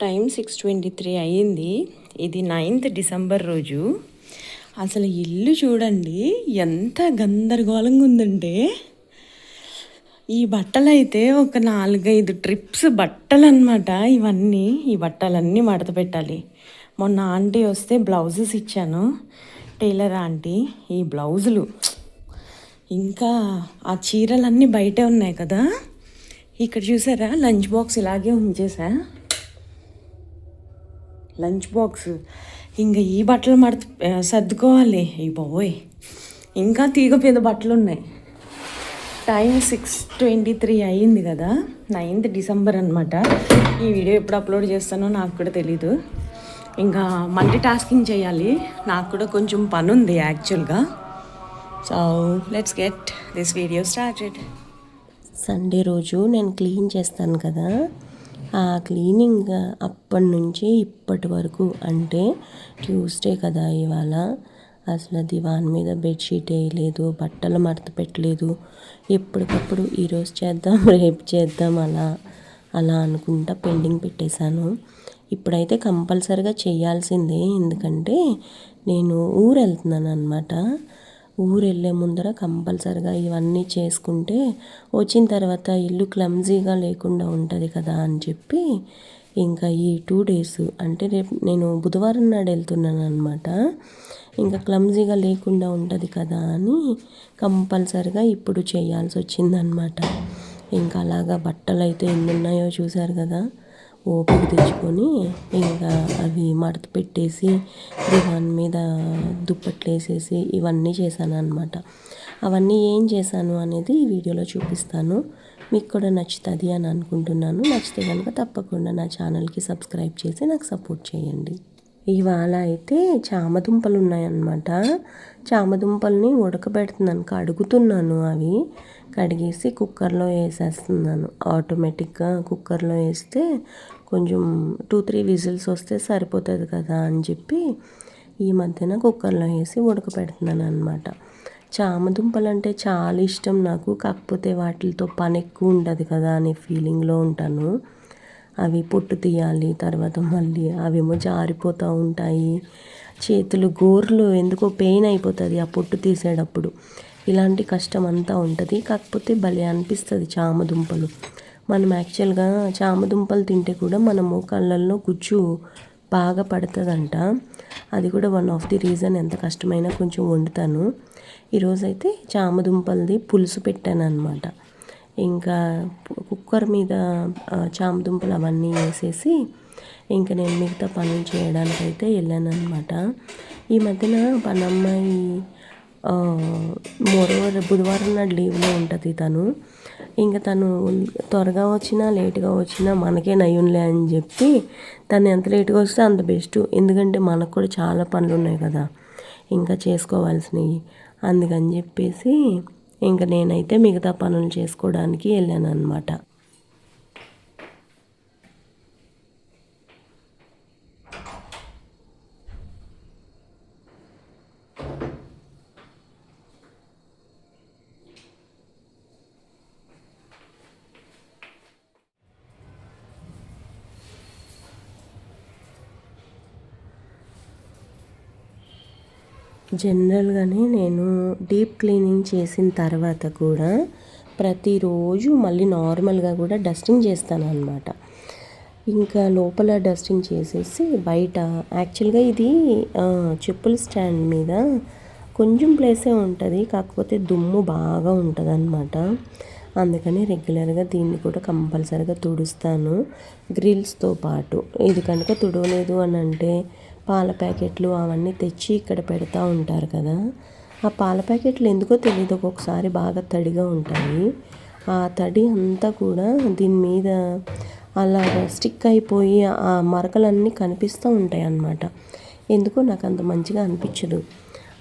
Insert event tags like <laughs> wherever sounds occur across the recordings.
Time six twenty three అయ్యింది. ఇది ninth December రోజు. అసలు ఇల్లు చూడండి ఎంత గందరగోళంగా ఉందంటే. ఈ బట్టలు అయితే ఒక నాలుగైదు ట్రిప్స్ బట్టలు అనమాట ఇవన్నీ ఈ బట్టలన్నీ మడత పెట్టాలి. మొన్న ఆంటీ వస్తే బ్లౌజెస్ ఇచ్చాను. టైలర్ ఆంటీ ఈ బ్లౌజులు. ఇంకా ఆ చీరలన్నీ బయటే ఉన్నాయి కదా. ఇక్కడ చూసారా లంచ్ బాక్స్ ఇలాగే ఉంచేసా. Lunch box. ఇంకా ఈ బట్టలు మడత సర్దుకోవాలి. ఈ బాబోయ్. ఇంకా తీగ పెద్ద బట్టలు ఉన్నాయి టైం సిక్స్ ట్వంటీ త్రీ అయ్యింది కదా. నైన్త్ డిసెంబర్ అనమాట ఈ వీడియో ఎప్పుడు అప్లోడ్ చేస్తానో నాకు కూడా తెలీదు. ఇంకా మల్టీ టాస్కింగ్ చేయాలి. నాకు కూడా కొంచెం పని ఉంది యాక్చువల్గా. So let's get this video started. Sunday రోజు నేను క్లీన్ చేస్తాను కదా. ఆ క్లీనింగ్ అప్పటి నుంచి ఇప్పటి వరకు అంటే ట్యూస్డే కదా ఇవాళ. అసలు దివాన్ మీద బెడ్షీట్ వేయలేదు బట్టలు మడత పెట్టలేదు. ఎప్పటికప్పుడు ఈరోజు చేద్దాం రేపు చేద్దాం అలా అలా అనుకుంటా పెండింగ్ పెట్టేశాను. ఇప్పుడైతే కంపల్సరిగా చేయాల్సిందే ఎందుకంటే నేను ఊరు వెళ్తున్నాను అనమాట ఊరెళ్ళే ముందర కంపల్సరిగా ఇవన్నీ చేసుకుంటే వచ్చిన తర్వాత ఇల్లు క్లమ్జీగా లేకుండా ఉంటుంది కదా అని చెప్పి ఇంకా ఈ టూ డేస్ అంటే రేపు నేను బుధవారం నాడు వెళ్తున్నాను అనమాట ఇంకా క్లమ్జీగా లేకుండా ఉంటుంది కదా అని కంపల్సరిగా ఇప్పుడు చేయాల్సి వచ్చిందనమాట ఇంకా అలాగా బట్టలు అయితే ఎన్ని ఉన్నాయో చూసారు కదా. ఓపిక తెచ్చుకొని ఇంకా అవి మడత పెట్టేసి దివాన్ మీద దుప్పట్లు వేసేసి ఇవన్నీ చేశాను అనమాట అవన్నీ ఏం చేశాను అనేది ఈ వీడియోలో చూపిస్తాను. మీకు కూడా నచ్చుతుంది అని అనుకుంటున్నాను. నచ్చితే కనుక తప్పకుండా నా ఛానల్కి సబ్స్క్రైబ్ చేసి నాకు సపోర్ట్ చేయండి. ఇవాళ అయితే చామదుంపలు ఉన్నాయన్నమాట. చామదుంపల్ని ఉడకబెడుతున్నాను కడుగుతున్నాను అవి. కడిగేసి కుక్కర్లో వేసేస్తున్నాను. ఆటోమేటిక్గా కుక్కర్లో వేస్తే కొంచెం టూ త్రీ విజిల్స్ వస్తే సరిపోతుంది కదా అని చెప్పి ఈ మధ్యన కుక్కర్లో వేసి ఉడకబెడుతున్నాను అనమాట చామదుంపలు అంటే చాలా ఇష్టం నాకు కాకపోతే వాటితో పని ఎక్కువ ఉండదు కదా అనే ఫీలింగ్లో ఉంటాను. అవి పొట్టు తీయాలి తర్వాత మళ్ళీ అవేమో జారిపోతూ ఉంటాయి. చేతులు గోర్లు ఎందుకో పెయిన్ అయిపోతుంది ఆ పొట్టు తీసేటప్పుడు. ఇలాంటి కష్టం అంతా ఉంటుంది. కాకపోతే భలే అనిపిస్తుంది చామదుంపలు మనం యాక్చువల్గా చామదుంపలు తింటే కూడా మనము కళ్ళల్లో గుజ్జు బాగా పడుతుందంట. అది కూడా వన్ ఆఫ్ ది రీజన్ ఎంత కష్టమైనా కొంచెం వండుతాను. ఈరోజైతే చామదుంపలది పులుసు పెట్టాను అనమాట ఇంకా కుక్కర్ మీద చామదుంపలు అవన్నీ వేసేసి ఇంకా నేను మిగతా పనులు చేయడానికి అయితే వెళ్ళాను అనమాట ఈ మధ్యన పనమ్మాయి మోరోవర్ బుధవారం నాడు లీవ్లో ఉంటుంది తను. ఇంకా తను త్వరగా వచ్చినా లేట్గా వచ్చినా మనకే నయ్యంలే అని చెప్పి తను ఎంత లేట్గా వస్తే అంత బెస్ట్. ఎందుకంటే మనకు కూడా చాలా పనులు ఉన్నాయి కదా. ఇంకా చేసుకోవాల్సినవి అందుకని చెప్పేసి ఇంకా నేనైతే మిగతా పనులు చేసుకోవడానికి వెళ్ళాను అనమాట జనరల్గానే నేను డీప్ క్లీనింగ్ చేసిన తర్వాత కూడా ప్రతిరోజు మళ్ళీ నార్మల్గా కూడా డస్టింగ్ చేస్తాను అనమాట ఇంకా లోపల డస్టింగ్ చేసేసి బయట యాక్చువల్గా ఇది చెప్పుల స్టాండ్ మీద కొంచెం ప్లేసే ఉంటుంది కాకపోతే దుమ్ము బాగా ఉంటుంది అనమాట అందుకని రెగ్యులర్గా దీన్ని కూడా కంపల్సరీగా తుడుస్తాను. గ్రిల్స్తో పాటు. ఇది కనుక తుడవలేదు అని అంటే పాల ప్యాకెట్లు అవన్నీ తెచ్చి ఇక్కడ పెడతా ఉంటారు కదా. ఆ పాల ప్యాకెట్లు ఎందుకో తెలియదు ఒక్కొక్కసారి బాగా తడిగా ఉంటాయి. ఆ తడి అంతా కూడా దీని మీద అలా స్టిక్ అయిపోయి ఆ మరకలన్నీ కనిపిస్తూ ఉంటాయి అన్నమాట. ఎందుకో నాకు అంత మంచిగా అనిపించదు.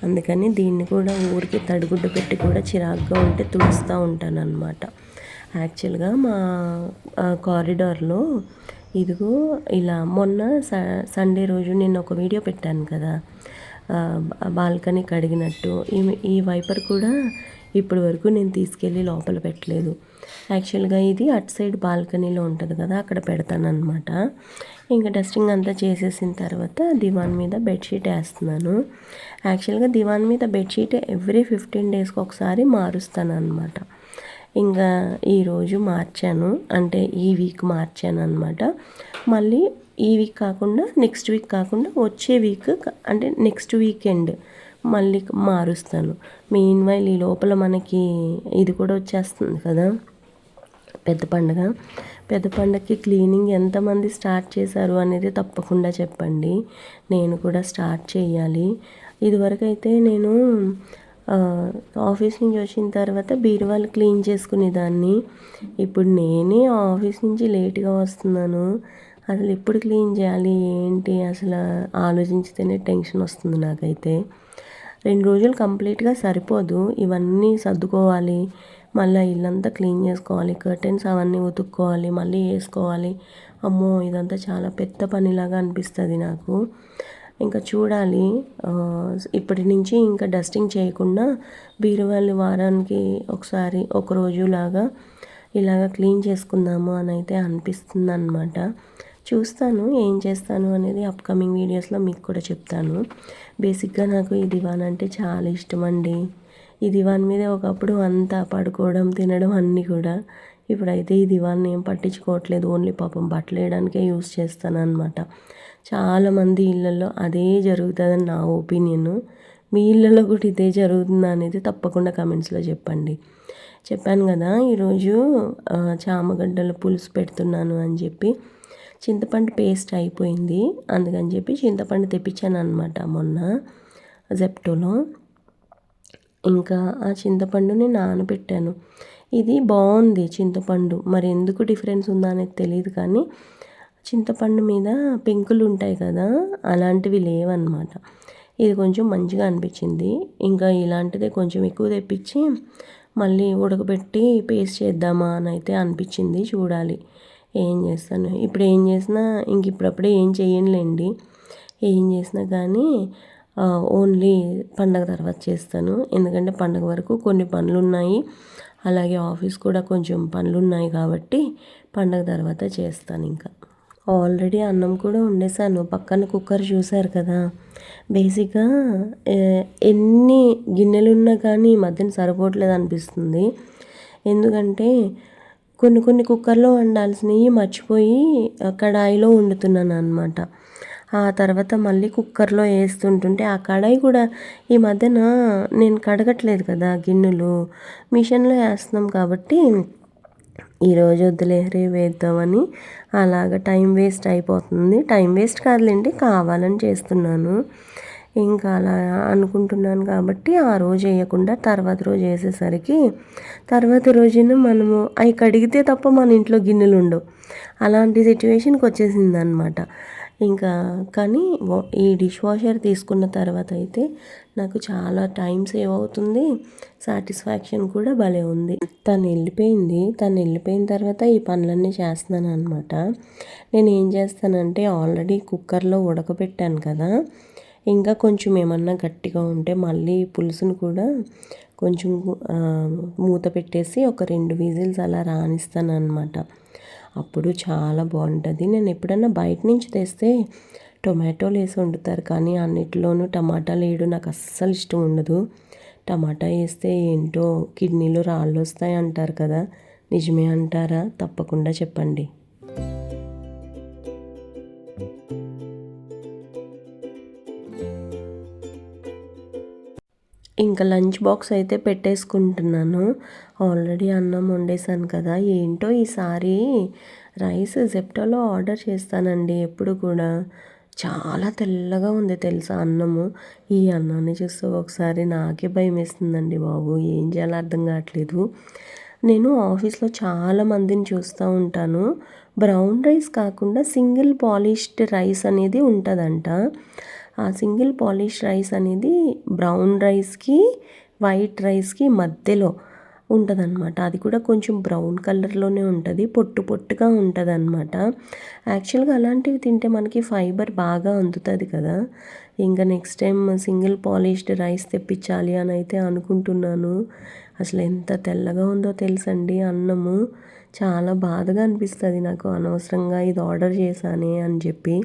అందుకని దీన్ని కూడా ఊరికి తడిగుడ్డ పెట్టి కూడా చిరాగ్గా ఉంటే తుడుస్తూ ఉంటాను అనమాట యాక్చువల్గా మా కారిడార్లో ఇదిగో ఇలా మొన్న స సండే రోజు నేను ఒక వీడియో పెట్టాను కదా బాల్కనీ కడిగినట్టు. ఈ ఈ వైపర్ కూడా ఇప్పటి వరకు నేను తీసుకెళ్ళి లోపల పెట్టలేదు. యాక్చువల్గా ఇది అటు సైడ్ బాల్కనీలో ఉంటుంది కదా అక్కడ పెడతానమాట ఇంకా డస్టింగ్ అంతా చేసేసిన తర్వాత దివాన్ మీద బెడ్షీట్ వేస్తున్నాను. యాక్చువల్గా దివాన్ మీద బెడ్షీట్ ఎవ్రీ ఫిఫ్టీన్ డేస్కి ఒకసారి మారుస్తాను అనమాట ఇంకా ఈరోజు మార్చాను. అంటే ఈ వీక్ మార్చాను అనమాట మళ్ళీ ఈ వీక్ కాకుండా నెక్స్ట్ వీక్ కాకుండా వచ్చే వీక్ అంటే నెక్స్ట్ వీకెండ్ మళ్ళీ మారుస్తాను. మెయిన్ వైల్ ఈ లోపల మనకి ఇది కూడా వచ్చేస్తుంది కదా. పెద్ద పండగ. పెద్ద పండగకి క్లీనింగ్ ఎంతమంది స్టార్ట్ చేశారు అనేది తప్పకుండా చెప్పండి. నేను కూడా స్టార్ట్ చేయాలి. ఇదివరకు అయితే నేను ఆఫీస్ నుంచి వచ్చిన తర్వాత బీరువాలు క్లీన్ చేసుకునేదాన్ని. ఇప్పుడు నేనే ఆఫీస్ నుంచి లేట్గా వస్తున్నాను. అసలు ఎప్పుడు క్లీన్ చేయాలి? ఏంటి? అసలు ఆలోచించితేనే టెన్షన్ వస్తుంది నాకైతే. రెండు రోజులు కంప్లీట్గా సరిపోదు. ఇవన్నీ సర్దుకోవాలి. మళ్ళీ ఇల్లంతా క్లీన్ చేసుకోవాలి. కర్టెన్స్ అవన్నీ ఉతుక్కోవాలి. మళ్ళీ వేసుకోవాలి. అమ్మో! ఇదంతా చాలా పెద్ద పనిలాగా అనిపిస్తుంది నాకు. ఇంకా చూడాలి. ఇప్పటి నుంచి ఇంకా డస్టింగ్ చేయకుండా బీరువాళ్ళు వారానికి ఒకసారి ఒక రోజులాగా ఇలాగ క్లీన్ చేసుకుందాము అని అయితే అనిపిస్తుంది అనమాట చూస్తాను ఏం చేస్తాను అనేది అప్కమింగ్ వీడియోస్లో మీకు కూడా చెప్తాను. బేసిక్గా నాకు ఈ దివాన్ అంటే చాలా ఇష్టం అండి ఈ దివాన్ మీద ఒకప్పుడు అంతా పడుకోవడం తినడం అన్నీ కూడా. ఇప్పుడైతే ఈ దివాన్ ఏం పట్టించుకోవట్లేదు. ఓన్లీ పాపం బట్టలు వేయడానికే యూస్ చేస్తాను అనమాట చాలామంది ఇళ్ళల్లో అదే జరుగుతుందని నా ఒపీనియన్. మీ ఇళ్ళల్లో కూడా ఇదే జరుగుతుందా అనేది తప్పకుండా కమెంట్స్లో చెప్పండి. చెప్పాను కదా ఈరోజు చామగడ్డల పులుసు పెడుతున్నాను అని చెప్పి చింతపండు పేస్ట్ అయిపోయింది. అందుకని చెప్పి చింతపండు తెప్పించాను అనమాట మొన్న జెప్టోలో ఇంకా ఆ చింతపండుని నానబెట్టాను. ఇది బాగుంది చింతపండు. మరి ఎందుకు డిఫరెన్స్ ఉందా అనేది తెలియదు కానీ చింతపండు మీద పెంకులు ఉంటాయి కదా అలాంటివి లేవన్నమాట. ఇది కొంచెం మంచిగా అనిపించింది. ఇంకా ఇలాంటిదే కొంచెం ఎక్కువ తెప్పించి మళ్ళీ ఉడకబెట్టి పేస్ట్ చేద్దామా అని అయితే అనిపించింది చూడాలి. ఏం చేస్తాను? ఇప్పుడు ఏం చేసినా ఇంక ఇప్పుడప్పుడే ఏం చేయనులేండి ఏం చేసినా కానీ ఓన్లీ పండగ తర్వాత చేస్తాను. ఎందుకంటే పండగ వరకు కొన్ని పనులు ఉన్నాయి అలాగే ఆఫీస్ కూడా కొంచెం పనులు ఉన్నాయి కాబట్టి పండగ తర్వాత చేస్తాను ఇంకా. ఆల్రెడీ అన్నం కూడా వండేసాను పక్కన కుక్కర్ చూశారు కదా. బేసిక్గా ఎన్ని గిన్నెలు ఉన్నా కానీ ఈ మధ్యన సరిపోవట్లేదు అనిపిస్తుంది. ఎందుకంటే కొన్ని కొన్ని కుక్కర్లో వండాల్సినవి మర్చిపోయి కడాయిలో వండుతున్నాను అనమాట ఆ తర్వాత మళ్ళీ కుక్కర్లో వేస్తుంటుంటే ఆ కడాయి కూడా ఈ మధ్యన నేను కడగట్లేదు కదా గిన్నెలు. మిషన్లో వేస్తున్నాం కాబట్టి ఈరోజు వద్దులే రేపు వేద్దామని. అలాగ టైం వేస్ట్ అయిపోతుంది. టైం వేస్ట్ కాదులేండి కావాలని చేస్తున్నాను. ఇంకా అలా అనుకుంటున్నాను కాబట్టి ఆ రోజు వేయకుండా తర్వాత రోజు వేసేసరికి తర్వాత రోజున మనము అవి కడిగితే తప్ప మన ఇంట్లో గిన్నెలు ఉండవు. అలాంటి సిచ్యువేషన్కి వచ్చేసింది అనమాట ఇంకా కానీ వా- ఈ డిష్ వాషర్ తీసుకున్న తర్వాత అయితే నాకు చాలా టైం సేవ్ అవుతుంది. సాటిస్ఫాక్షన్ కూడా భలే ఉంది. తను వెళ్ళిపోయింది. తను వెళ్ళిపోయిన తర్వాత ఈ పనులన్నీ చేస్తున్నాను అనమాట నేను ఏం చేస్తానంటే ఆల్రెడీ కుక్కర్లో ఉడకబెట్టాను కదా. ఇంకా కొంచెం ఏమన్నా గట్టిగా ఉంటే మళ్ళీ పులుసును కూడా కొంచెం మూత పెట్టేసి ఒక రెండు విజిల్స్ అలా రానిస్తాను అనమాట అప్పుడు చాలా బాగుంటుంది. నేను ఎప్పుడన్నా బయట నుంచి తెస్తే టొమాటోలు వేసి వండుతారు కానీ అన్నిటిలోనూ టమాటాలు వేయడం నాకు అస్సలు ఇష్టం ఉండదు. టమాటా వేస్తే ఏంటో కిడ్నీలో రాళ్ళు వస్తాయి అంటారు కదా నిజమే అంటారా? తప్పకుండా చెప్పండి. ఇంకా లంచ్ బాక్స్ అయితే పెట్టేసుకుంటున్నాను. ఆల్రెడీ అన్నం వండేసాను కదా ఏంటో ఈసారి రైస్ జెప్టోలో ఆర్డర్ చేస్తానండి ఎప్పుడు కూడా. చాలా తెల్లగా ఉంది తెలుసా అన్నము. ఈ అన్నాన్ని చూస్తే ఒకసారి నాకే భయం వేస్తుందండి బాబు. ఏం చేయాలో అర్థం కావట్లేదు. నేను ఆఫీస్లో చాలా మందిని చూస్తూ ఉంటాను. బ్రౌన్ రైస్ కాకుండా సింగిల్ పాలిష్డ్ రైస్ అనేది ఉంటుందంట. ఆ సింగిల్ పాలిష్ రైస్ అనేది బ్రౌన్ రైస్కి వైట్ రైస్కి మధ్యలో ఉంటుందన్నమాట. అది కూడా కొంచెం బ్రౌన్ కలర్లోనే ఉంటుంది. పొట్టు పొట్టుగా ఉంటుంది అనమాట యాక్చువల్గా అలాంటివి తింటే మనకి ఫైబర్ బాగా అందుతుంది కదా. ఇంకా next time single polished rice తెప్పించాలి అని అయితే అనుకుంటున్నాను. అసలు ఎంత తెల్లగా ఉందో తెలుసండి అన్నము. చాలా బాధగా అనిపిస్తుంది నాకు అనవసరంగా ఇది ఆర్డర్ చేశానే అని చెప్పి.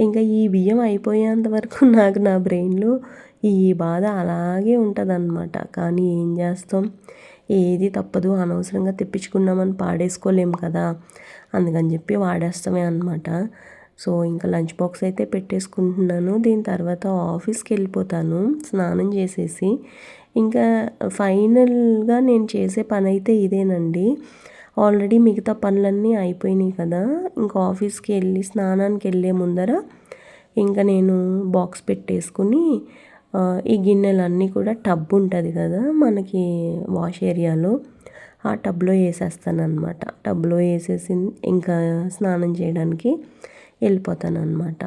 ఇంకా ఈ బియ్యం అయిపోయేంత వరకు <laughs> నాకు నా బ్రెయిన్లో ఈ బాధ అలాగే ఉంటుంది కానీ ఏం చేస్తాం? ఏది తప్పదు అనవసరంగా తెప్పించుకున్నామని పాడేసుకోలేం కదా. అందుకని చెప్పి వాడేస్తామే అనమాట సో ఇంకా లంచ్ బాక్స్ అయితే పెట్టేసుకుంటున్నాను. దీని తర్వాత ఆఫీస్కి వెళ్ళిపోతాను స్నానం చేసేసి. ఇంకా ఫైనల్గా నేను చేసే పని అయితే ఇదేనండి. ఆల్రెడీ మిగతా పనులన్నీ అయిపోయినాయి కదా. ఇంకా ఆఫీస్కి వెళ్ళి స్నానానికి వెళ్ళే ముందర ఇంకా నేను బాక్స్ పెట్టేసుకుని ఈ గిన్నెలన్నీ కూడా టబ్ ఉంటుంది కదా మనకి వాష్ ఏరియాలో. ఆ టబ్లో వేసేస్తాను అనమాట టబ్లో వేసేసి ఇంకా స్నానం చేయడానికి వెళ్ళిపోతాను అనమాట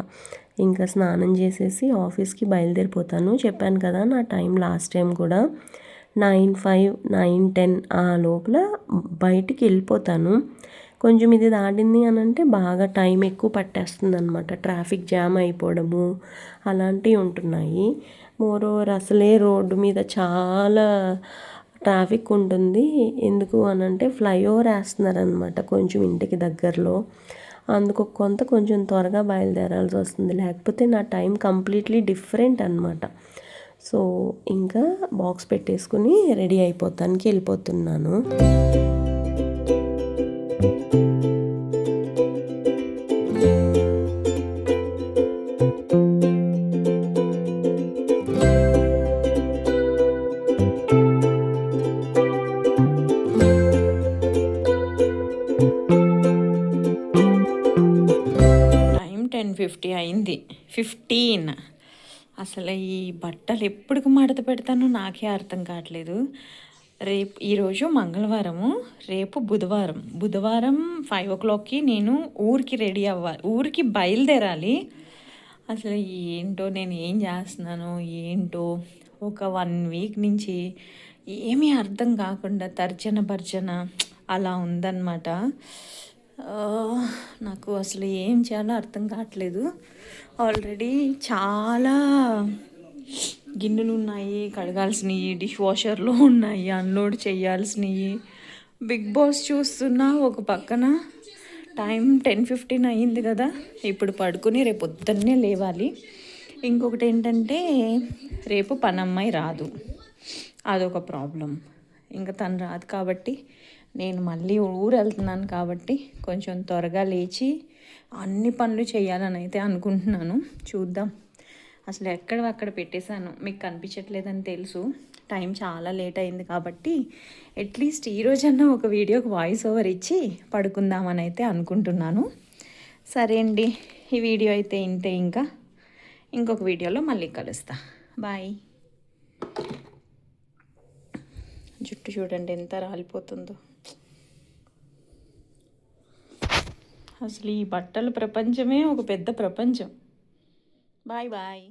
ఇంకా స్నానం చేసేసి ఆఫీస్కి బయలుదేరిపోతాను. చెప్పాను కదా నా టైం లాస్ట్ టైం కూడా నైన్ ఫైవ్ నైన్ టెన్ ఆ లోపల బయటికి వెళ్ళిపోతాను. కొంచెం ఇది దాటింది అని అంటే బాగా టైం ఎక్కువ పట్టేస్తుంది అనమాట ట్రాఫిక్ జామ్ అయిపోవడము అలాంటివి ఉంటున్నాయి. మోర్ ఓవర్ అసలే రోడ్డు మీద చాలా ట్రాఫిక్ ఉంటుంది. ఎందుకు అని అంటే ఫ్లైఓవర్ వేస్తున్నారనమాట కొంచెం ఇంటికి దగ్గరలో. అందుకు కొంత కొంచెం త్వరగా బయలుదేరాల్సి వస్తుంది. లేకపోతే నా టైం కంప్లీట్లీ డిఫరెంట్ అనమాట సో ఇంకా బాక్స్ పెట్టేసుకుని రెడీ అయిపోతానికి వెళ్ళిపోతున్నాను. ఇది ఫిఫ్టీన్ అసలు ఈ బట్టలు ఎప్పటికి మడత పెడతానో నాకే అర్థం కావట్లేదు. రేపు ఈరోజు మంగళవారము రేపు బుధవారం. బుధవారం ఫైవ్ ఓ క్లాక్కి నేను ఊరికి రెడీ అవ్వాలి. ఊరికి బయలుదేరాలి. అసలు ఏంటో నేను ఏం చేస్తున్నాను ఏంటో ఒక వన్ వీక్ నుంచి ఏమీ అర్థం కాకుండా తర్జన భర్జన అలా ఉందన్నమాట. నాకు అసలు ఏం చేయాలో అర్థం కావట్లేదు. ఆల్రెడీ చాలా గిన్నెలు ఉన్నాయి కడగాల్సినవి డిష్ వాషర్లో ఉన్నాయి అన్లోడ్ చేయాల్సినవి. బిగ్ బాస్ చూస్తున్నా ఒక పక్కన. టైం టెన్ ఫిఫ్టీన్ అయ్యింది కదా ఇప్పుడు పడుకుని రేపు పొద్దున్నే లేవాలి. ఇంకొకటి ఏంటంటే రేపు పనమ్మాయి రాదు. అదొక ప్రాబ్లం ఇంకా తను రాదు కాబట్టి నేను మళ్ళీ ఊరు వెళ్తున్నాను కాబట్టి కొంచెం త్వరగా లేచి అన్ని పనులు చేయాలని అయితే అనుకుంటున్నాను. చూద్దాం. అసలు ఎక్కడ అక్కడ పెట్టేశాను. మీకు కనిపించట్లేదని తెలుసు. టైం చాలా లేట్ అయింది కాబట్టి అట్లీస్ట్ ఈరోజన్నా ఒక వీడియోకి వాయిస్ ఓవర్ ఇచ్చి పడుకుందామని అయితే అనుకుంటున్నాను. సరే అండి. ఈ వీడియో అయితే ఇంతే ఇంకా. ఇంకొక వీడియోలో మళ్ళీ కలుస్తా. బాయ్. జుట్టు చూడండి ఎంత రాలిపోతుందో. అసలు ఈ బట్టల ప్రపంచమే ఒక పెద్ద ప్రపంచం. Bye bye.